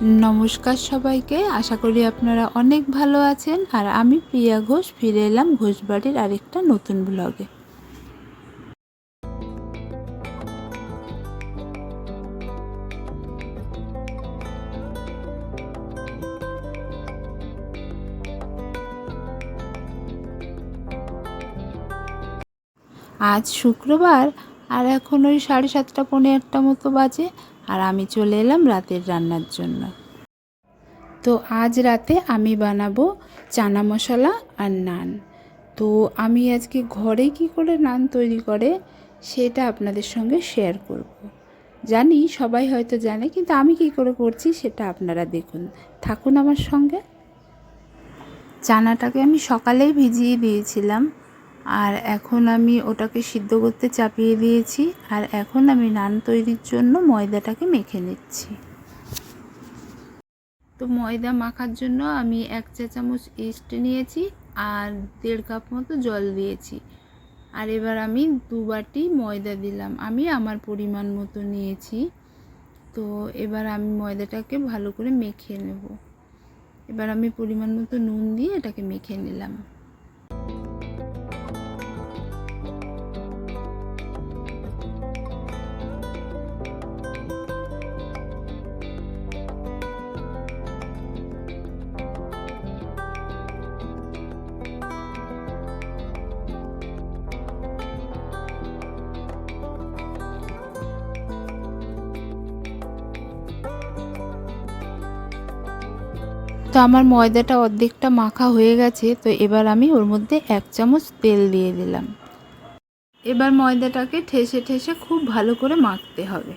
নমস্কার সবাইকে। আশা করি আপনারা অনেক ভালো আছেন। আর আমি প্রিয়া ঘোষ, ফিরে এলাম ঘোষবাড়ির আরেকটা নতুন ব্লগে। আজ শুক্রবার, আর এখন ওই সাড়ে সাতটা, পৌনে একটা মতো বাজে। আর আমি চলে এলাম রাতের রান্নার জন্য। তো আজ রাতে আমি বানাবো চানা মশলা আর নান। তো আমি আজকে ঘরে কি করে নান তৈরি করে সেটা আপনাদের সঙ্গে শেয়ার করব। জানি সবাই হয়তো জানে, কিন্তু আমি কি করে করছি সেটা আপনারা দেখুন। থাকুন আমার সঙ্গে। চানাটাকে আমি সকালেই ভিজিয়ে দিয়েছিলাম। আর এখন আমি ওটাকে সিদ্ধ করতে চাপিয়ে দিয়েছি আর এখন আমি নান তৈরির জন্য ময়দাটাকে মেখে নিচ্ছি। তো ময়দা মাখার জন্য আমি এক চা চামচ ইস্ট নিয়েছি আর দেড় কাপ মতো জল দিয়েছি। আর এবার আমি দু বাটি ময়দা দিলাম। আমি আমার পরিমাণ মতো নিয়েছি। তো এবার আমি ময়দাটাকে ভালো করে মেখে নেব। এবার আমি পরিমাণ মতো নুন দিয়ে এটাকে মেখে নিলাম। তো আমার ময়দাটা অর্ধেকটা মাখা হয়ে গেছে, তো এবার আমি ওর মধ্যে এক চামচ তেল দিয়ে দিলাম। এবার ময়দাটাকে ঠেসে ঠেসে খুব ভালো করে মাখতে হবে।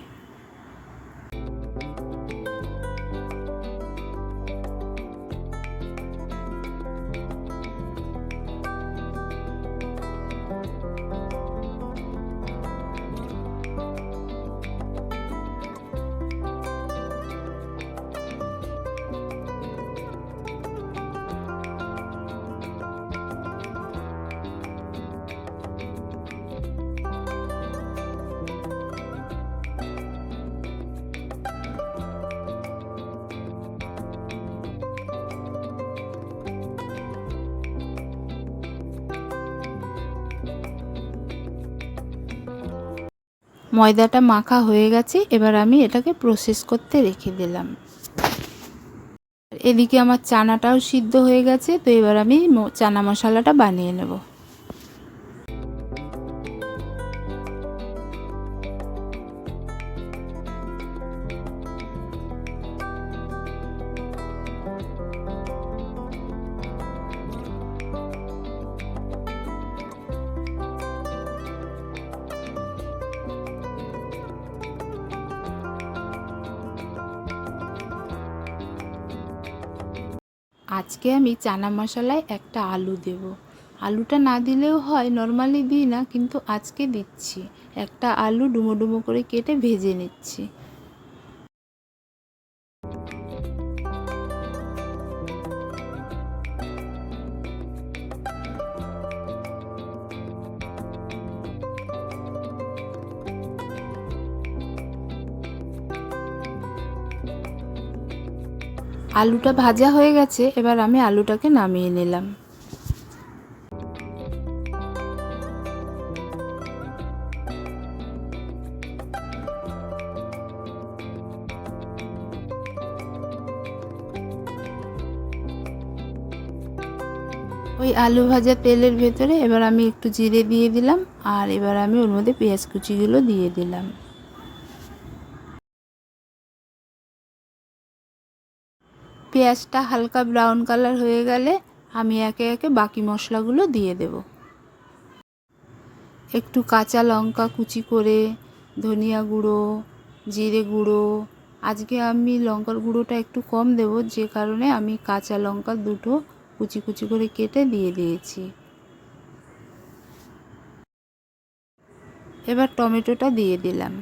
ময়দাটা মাখা হয়ে গেছে, এবার আমি এটাকে প্রসেস করতে রেখে দিলাম। এদিকে আমার চানাটাও সিদ্ধ হয়ে গেছে, তো এবার আমি চানা মশলাটা বানিয়ে নেব। আজকে আমি চানা মশলায় একটা আলু দেব। আলুটা না দিলেও হয়, নর্মালি দিই না, কিন্তু আজকে দিচ্ছি। একটা আলু ডুমো ডুমো করে কেটে ভেজে নিচ্ছি। আলুটা ভাজা হয়ে গেছে, এবার আমি আলুটাকে নামিয়ে নিলাম। ওই আলু ভাজা তেলের ভেতরে এবার আমি একটু জিরে দিয়ে দিলাম, আর এবার আমি ওর মধ্যে পেঁয়াজ কুচিগুলো দিয়ে দিলাম। পেঁয়াজটা হালকা ব্রাউন কালার হয়ে গেলে আমি একে একে বাকি মশলাগুলো দিয়ে দেব। একটু কাঁচা লঙ্কা কুচি করে, ধনিয়া গুঁড়ো, জিরে গুঁড়ো। আজকে আমি লঙ্কার গুঁড়োটা একটু কম দেব, যে কারণে আমি কাঁচা লঙ্কা দুটো কুচি কুচি করে কেটে দিয়ে দিয়েছি। এবার টমেটোটা দিয়ে দিলাম।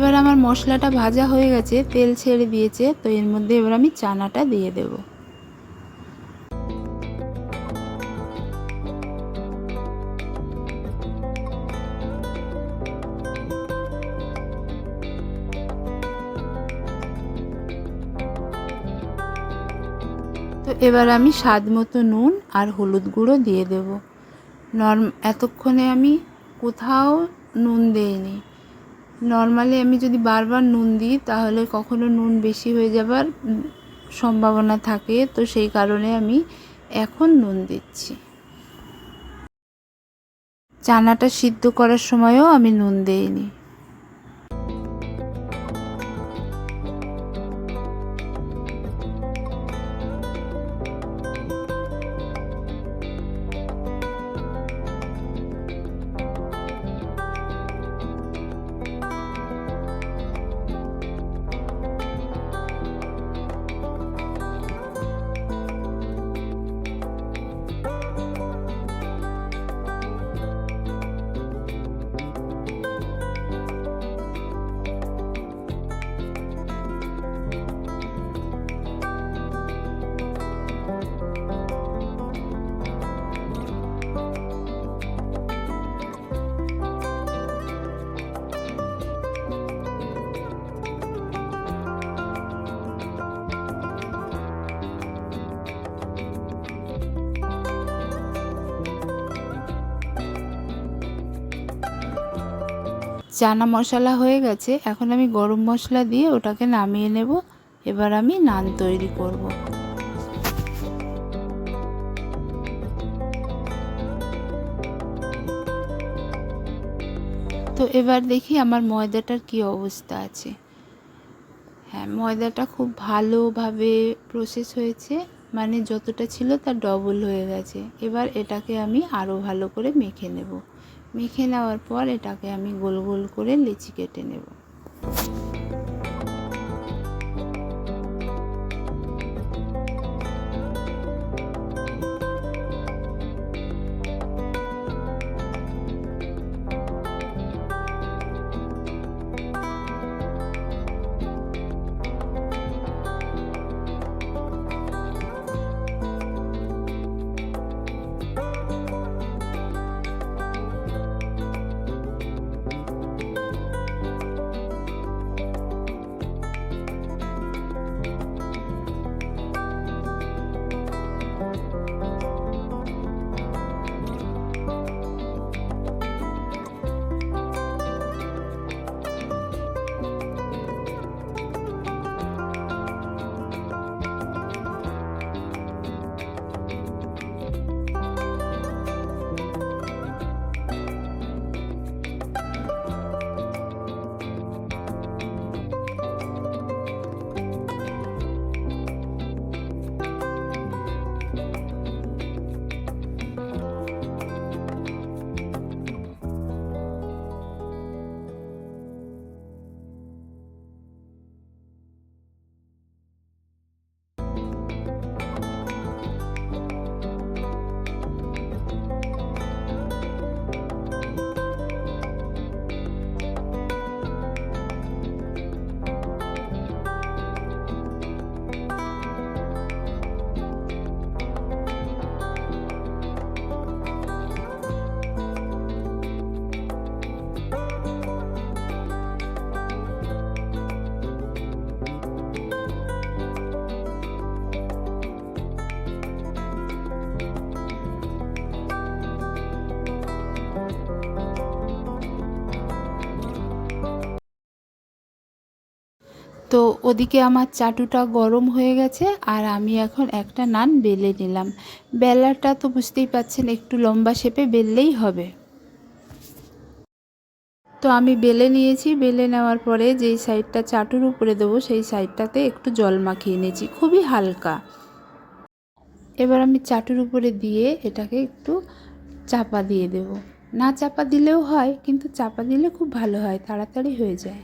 এবার আমার মশলাটা ভাজা হয়ে গেছে, তেল ছেড়ে দিয়েছে, তো এর মধ্যে এবার আমি চানাটা দিয়ে দেবো। তো এবার আমি স্বাদ মতো নুন আর হলুদ গুঁড়ো দিয়ে দেব। নর্ম, এতক্ষণে আমি কোথাও নুন দেইনি। নর্মালি আমি যদি বারবার নুন দিই, তাহলে কখনো নুন বেশি হয়ে যাবার সম্ভাবনা থাকে। তো সেই কারণে আমি এখন নুন দিচ্ছি। চানাটা সিদ্ধ করার সময়ও আমি নুন দেইনি। চানা মশলা হয়ে গেছে, এখন আমি গরম মশলা দিয়ে ওটাকে নামিয়ে নেব। এবার আমি নান তৈরি করব। তো এবার দেখি আমার ময়দাটার কি অবস্থা আছে। হ্যাঁ ময়দাটা খুব ভালোভাবে প্রসেস হয়েছে মানে যতটা ছিল তার ডবল হয়ে গেছে। এবার এটাকে আমি আরও ভালো করে মেখে নেব। মেখে নেওয়ার পর এটাকে আমি গোল গোল করে লিচি কেটে নেব। তো ওদিকে আমার চাটুটা গরম হয়ে গেছে আর আমি এখন একটা নান বেলে নিলাম। বেলাটা তো বুঝতেই পাচ্ছেন, একটু লম্বা শেপে বেললেই হবে। তো আমি বেলে নিয়েছি, বেলে নেওয়ার পরে যেই সাইডটা চাটুর উপরে দেবো, সেই সাইডটাতে একটু জল মাখিয়ে নিয়েছি, খুবই হালকা। এবার আমি চাটুর উপরে দিয়ে এটাকে একটু চাপা দিয়ে দেব। না চাপা দিলেও হয়, কিন্তু চাপা দিলে খুব ভালো হয়, তাড়াতাড়ি হয়ে যায়।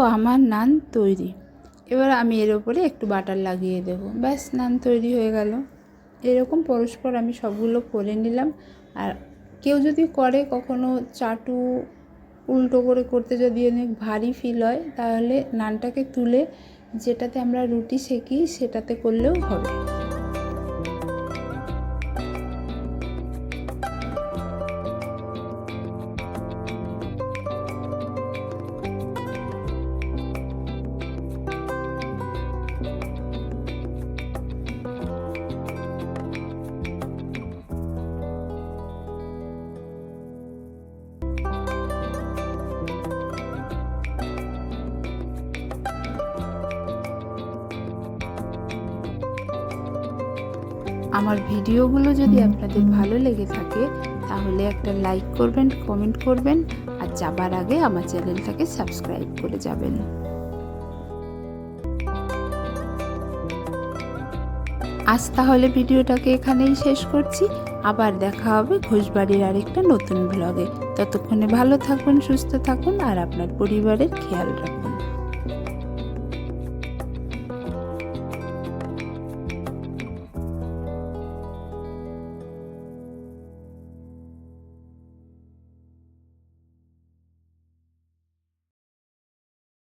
আমার নান তৈরি। এবার আমি এর ওপরে একটু বাটার লাগিয়ে দেবো। ব্যাস, নান তৈরি হয়ে গেল। এরকম পরস্পর আমি সবগুলো করে নিলাম। আর কেউ যদি করে কখনো চাটু উল্টো করে করতে যদি অনেক ভারী ফিল হয়, তাহলে নানটাকে তুলে যেটাতে আমরা রুটি সেকি, সেটাতে করলেও হবে। আমার ভিডিওগুলো যদি আপনাদের ভালো লেগে থাকে, তাহলে একটা লাইক করবেন কমেন্ট করবেন, আর যাবার আগে আমার চ্যানেলটাকে সাবস্ক্রাইব করে যাবেন। আজ তাহলে ভিডিওটাকে এখানেই শেষ করছি। আবার দেখা হবে ঘোষবাড়ির আরেকটা নতুন ব্লগে ততক্ষণে ভালো থাকুন, সুস্থ থাকুন, আর আপনার পরিবারের খেয়াল রাখুন।